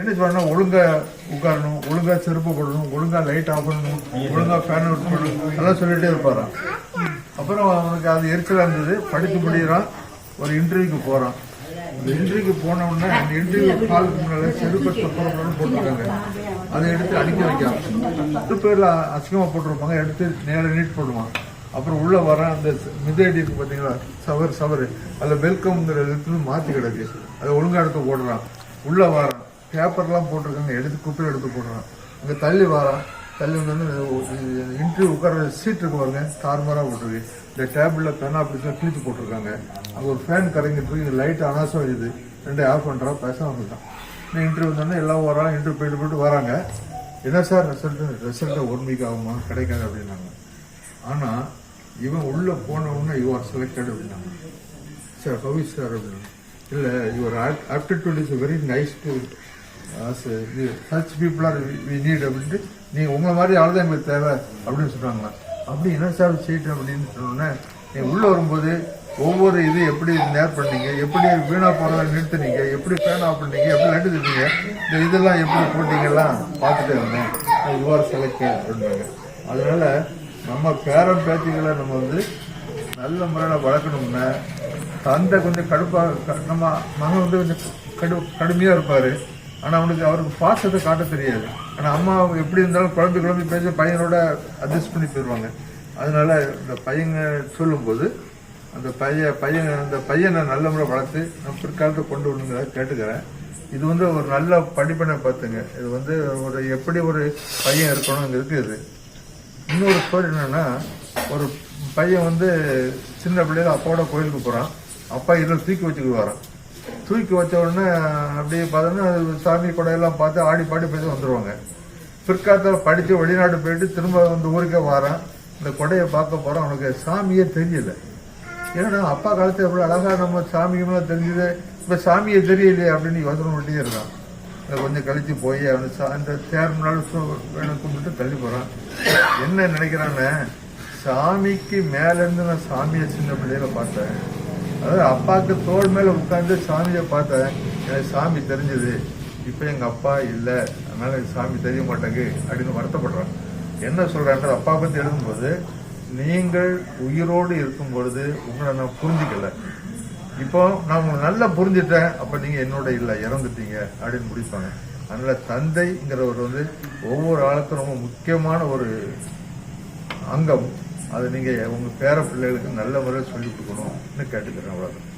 என்ன சொல்லணும் ஒழுங்கா உட்காரணும் ஒழுங்கா செருப்பு போடணும் ஒழுங்கா லைட் ஆஃப் பண்ணணும் ஒழுங்கா ஃபேன் ஒர்க் பண்ணணும் எல்லாம் சொல்லிட்டே இருப்பாரான் அப்புறம் அவனுக்கு அது எரிச்சலாக இருந்தது. படித்து முடிகிறான் ஒரு இன்டர்வியூக்கு போறான். அந்த இன்டர்வியூக்கு போன அந்த இன்டர்வியூ காலுக்கு முன்னால செருப்பை சொப்பரம்னு போட்டிருக்காங்க. அதை எடுத்து அடிக்க வைக்கலாம் பத்து பேர்ல அசிங்கமா போட்டிருப்பாங்க. எடுத்து நேரா நீட் போடுவான். அப்புறம் உள்ள வர அந்த மிதடி இருக்கு பாத்தீங்களா? சவர் சவர். அதுல வெல்கம்ங்கிற இடத்துல மாத்தி கிடக்கு. அதை ஒழுங்கா எடுத்து போடுறான் உள்ள வரான் பேப்பர்லாம் போட்டிருக்காங்க. எடுத்து குப்பையில் எடுத்து போடுறான் இங்கே தள்ளி வரான் தள்ளி வந்து இன்டர்வியூ உட்கார சீட் இருக்கு பாருங்க. தார்மாராக போட்டிருக்கு. இந்த டேபிளில் பெனா அப்படி கிழித்து கிழிச்சு போட்டிருக்காங்க. அங்கே ஒரு ஃபேன் கறங்கிட்டு இருக்கு. லைட் அனாசம் இது ரெண்டு ஆஃப் பண்றான் பேச வந்துட்டான் இந்த இன்டர்வியூ வந்தோடனே எல்லாம் வரான் இன்டர்வியூ போயிட்டு போயிட்டு வராங்க. என்ன சார் ரிசல்ட் ரிசல்ட்டை ஒன் வீக் ஆகுமா? கிடைக்காது அப்படின்னாங்க. ஆனால் இவன் உள்ளே போனவுடனே யூ ஆர் செலக்டட் அப்படின்னாங்க. சார் ஹவு சார் அப்படின்னு இல்லை your aptitude is very nice to such people are we need அப்படின்ட்டு நீங்கள் உங்களை மாதிரி ஆள் தான் எங்களுக்கு தேவை அப்படின்னு சொன்னாங்களா அப்படி என்ன சார் சீட் அப்படின்னு சொன்னோன்னே நீங்கள் உள்ளே வரும்போது ஒவ்வொரு இது எப்படி நேர் பண்ணீங்க எப்படி வீணா போகிறத நிறுத்துனீங்க எப்படி ஃபேன் ஆஃப் பண்ணீங்க எப்படி லட்டு தந்தீங்க இந்த இதெல்லாம் எப்படி போட்டிங்கெல்லாம் பார்த்துட்டே இருந்தேன் யுவர் செலக்ட் அப்படின்னாங்க. அதனால் நம்ம பேரம் பேத்திகளை நம்ம வந்து நல்ல முறையில் வளர்க்கணும்னா தந்தை கொஞ்சம் கடுப்பாக நம்ம மகன் வந்து கொஞ்சம் கடு கடுமையாக இருப்பார். ஆனால் அவனுக்கு அவருக்கு பாசத்தை காட்ட தெரியாது. ஆனால் அம்மா எப்படி இருந்தாலும் குழம்பு குழம்பு பேச பையனோட அட்ஜஸ்ட் பண்ணி போயிடுவாங்க அதனால இந்த பையங்க சொல்லும்போது அந்த பையன் பையன் அந்த பையனை நல்ல முறை வளர்த்து நான் பிற்காலத்தை கொண்டு வரணுங்கிறத கேட்டுக்கிறேன். இது வந்து ஒரு நல்ல படிப்பினை பார்த்துங்க. இது வந்து ஒரு எப்படி ஒரு பையன் இருக்கணுங்கிறது இது. இன்னொரு ஸ்டோரி என்னென்னா ஒரு பையன் வந்து சின்ன பிள்ளையில அப்பாவோட கோயிலுக்கு போகிறான் அப்பா இதில் தூக்கி வச்சுக்கிட்டு வரான். தூக்கி வச்ச உடனே அப்படியே பார்த்தோன்னா சாமி கொடையெல்லாம் பார்த்து ஆடி பாடி போய் வந்துடுவாங்க பிற்காலத்தில் படித்து வெளிநாடு போயிட்டு திரும்ப வந்து ஊருக்கே வரான். இந்த கொடையை பார்க்க போகிறோம் அவனுக்கு சாமியே தெரியல. ஏன்னா அப்பா காலத்துல எவ்வளோ அழகா நம்ம சாமியுமெல்லாம் தெரிஞ்சது. இப்போ சாமியே தெரியலையே அப்படின்னு யோசனை பண்ணிட்டே இருக்கான். கொஞ்சம் கழிச்சு போய் அவன் சா- அந்த தேர் வேணும் கும்பிட்டு தள்ளி போகிறான் என்ன நினைக்கிறான்னு சாமிக்கு மேலேருந்து நான் சாமியை சின்ன பிள்ளையில பார்த்தேன். அதாவது அப்பாவுக்கு தோள் மேல உட்கார்ந்து சாமியை பார்த்தேன் எனக்கு சாமி தெரிஞ்சது. இப்ப எங்க அப்பா இல்ல. அதனால எனக்கு சாமி தெரிய மாட்டேங்குது அப்படின்னு வருத்தப்படுறான் என்ன சொல்றான்ற அப்பா பத்தி எழுதும்போது நீங்கள் உயிரோடு இருக்கும் பொழுது உங்களை நான் புரிஞ்சுக்கல. இப்போ நான் உங்களை நல்லா புரிஞ்சுட்டேன். அப்ப நீங்க என்னோட இல்ல இறந்துட்டீங்க. அப்படின்னு முடிப்பாங்க அதனால தந்தைங்கிறவர் வந்து ஒவ்வொரு ஆளுக்கும் ரொம்ப முக்கியமான ஒரு அங்கம். அதை நீங்க உங்க பேர பிள்ளைகளுக்கு நல்ல முறையில் சொல்லி கொடுக்கணும்னு கேட்டுக்கிறேன் அவ்வளோதான்